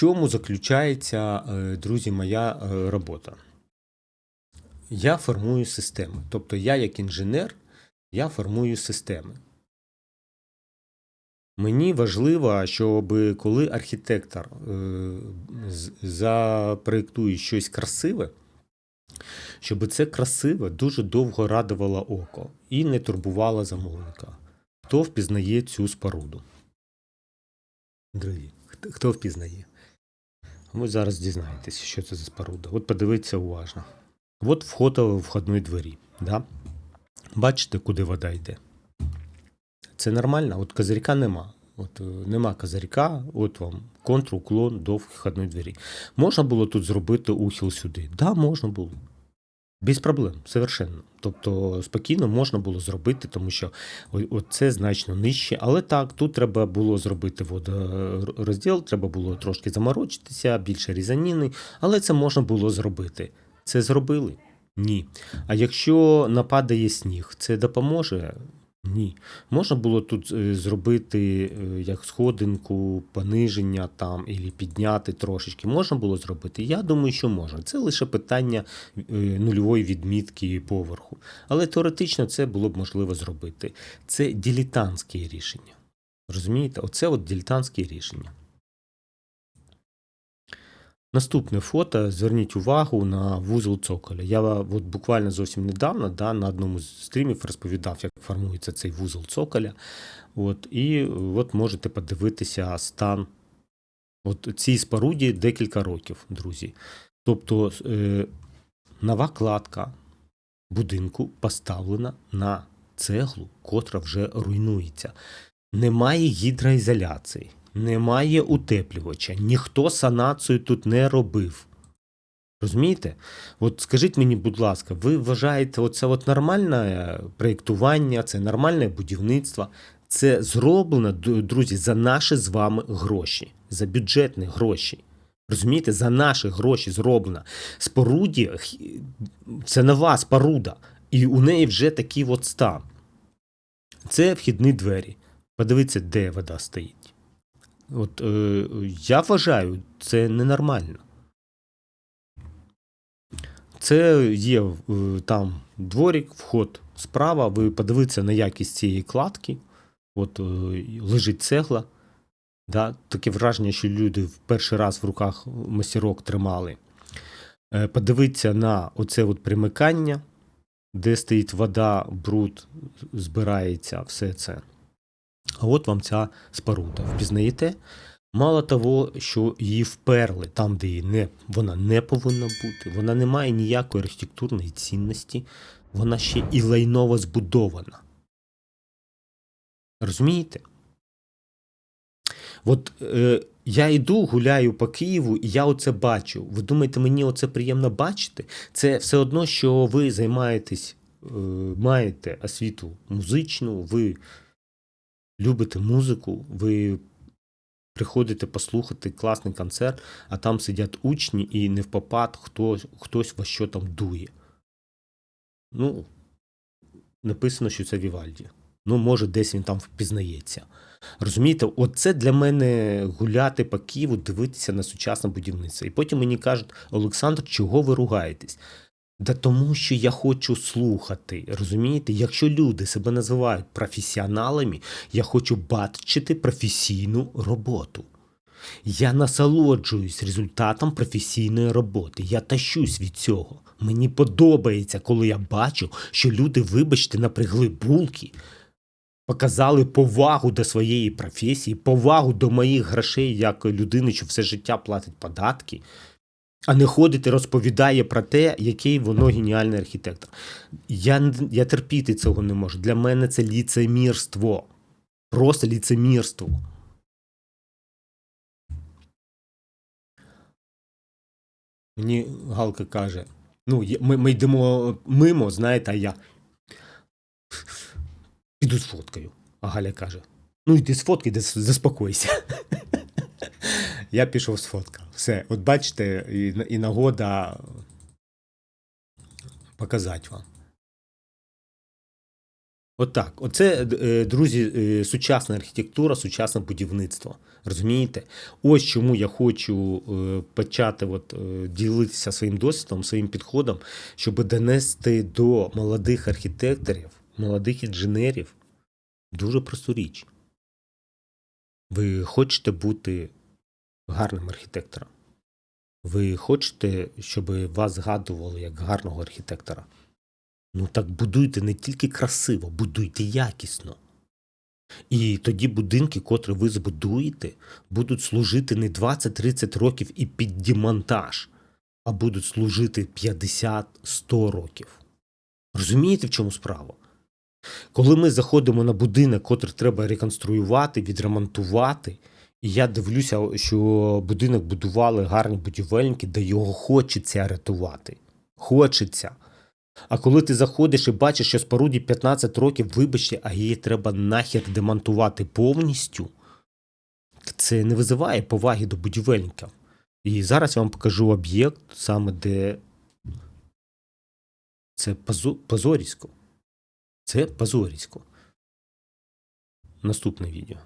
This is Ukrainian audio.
чому заключається, е, друзі, моя е, робота? Я формую системи. Тобто я, як інженер, я формую системи. Мені важливо, щоб коли архітектор е, запроєктує щось красиве, щоб це красиве дуже довго радувало око і не турбувало замовника. Хто впізнає цю споруду? Друзі, хто, хто впізнає? Ви зараз дізнаєтеся, що це за споруда. От подивіться уважно. От вход у входної двері. Да? Бачите, куди вода йде? Це нормально? От козирька нема. От е, нема козирька, от вам контр, уклон до входної двері. Можна було тут зробити ухил сюди? Так, да, можна було. Без проблем, совершенно. Тобто спокійно можна було зробити, тому що це значно нижче. Але так, тут треба було зробити водорозділ, треба було трошки заморочитися, більше різаніни, але це можна було зробити. Це зробили? Ні. А якщо нападає сніг, це допоможе? Ні. Можна було тут е, зробити е, як сходинку, пониження там, і підняти трошечки. Можна було зробити? Я думаю, що можна. Це лише питання е, нульової відмітки поверху. Але теоретично це було б можливо зробити. Це дилетантське рішення. Розумієте? Оце от дилетантське рішення. Наступне фото. Зверніть увагу на вузол цоколя. Я от буквально зовсім недавно да, на одному з стрімів розповідав, як формується цей вузол цоколя. От, і от можете подивитися стан от цій споруді декілька років, друзі. Тобто е, нова кладка будинку поставлена на цеглу, котра вже руйнується. Немає гідроізоляції, немає утеплювача, ніхто санацію тут не робив. Розумієте? От скажіть мені, будь ласка, ви вважаєте, оце от нормальне проєктування, це нормальне будівництво? Це зроблено, друзі, за наші з вами гроші, за бюджетні гроші. Розумієте, за наші гроші зроблено. Споруді це нова споруда, і у неї вже такий от стан. Це вхідні двері. Подивіться, де вода стоїть. От е, я вважаю, це ненормально. Це є е, там дворік, вход справа. Ви подивіться на якість цієї кладки. От е, лежить цегла. Да? Таке враження, що люди в перший раз в руках масірок тримали. Е, Подивіться на оце от примикання, де стоїть вода, бруд, збирається, все це. А от вам ця споруда. Впізнаєте? Мало того, що її вперли там, де її не, вона не повинна бути, вона не має ніякої архітектурної цінності, вона ще і лайново збудована. Розумієте? От е, я йду, гуляю по Києву, і я оце бачу. Ви думаєте, мені оце приємно бачити? Це все одно, що ви займаєтесь, е, маєте освіту музичну, ви любите музику, ви приходите послухати класний концерт, а там сидять учні і не в хтось, хтось вас що там дує. Ну, написано, що це Вівальді. Ну, може, десь він там впізнається. Розумієте, оце для мене гуляти по Києву, дивитися на сучасне будівництво. І потім мені кажуть, Олександр, чого ви ругаєтесь? Да тому, що я хочу слухати. Розумієте, якщо люди себе називають професіоналами, я хочу бачити професійну роботу. Я насолоджуюсь результатом професійної роботи. Я тащусь від цього. Мені подобається, коли я бачу, що люди, вибачте, напрягли булки, показали повагу до своєї професії, повагу до моїх грошей як людини, що все життя платить податки, а не ходить і розповідає про те, який воно геніальний архітектор. Я, я терпіти цього не можу. Для мене це ліцемірство. Просто ліцемірство. Мені Галка каже: ну, ми, ми йдемо мимо, знаєте, а я піду з фоткою. А Галя каже: Ну, йди з фотки, заспокойся. Я пішов з фоткав. Все, от бачите, і, і нагода показати вам. От так. Оце, е, друзі, е, сучасна архітектура, сучасне будівництво. Розумієте? Ось чому я хочу е, почати от, ділитися своїм досвідом, своїм підходом, щоб донести до молодих архітекторів, молодих інженерів дуже просту річ. Ви хочете бути гарним архітектором. Ви хочете, щоб вас згадували як гарного архітектора. Ну так будуйте не тільки красиво, будуйте якісно. І тоді будинки, котрі ви збудуєте, будуть служити не 20-30 років і під демонтаж, а будуть служити 50-100 років. Розумієте, в чому справа? Коли ми заходимо на будинок, котрий треба реконструювати, відремонтувати, я дивлюся, що будинок будували гарні будівельники, де його хочеться рятувати. Хочеться. А коли ти заходиш і бачиш, що споруді 15 років, вибачте, а її треба нахер демонтувати повністю, це не визиває поваги до будівельників. І зараз я вам покажу об'єкт, саме де це позо- позорісько. Це позорісько. Наступне відео.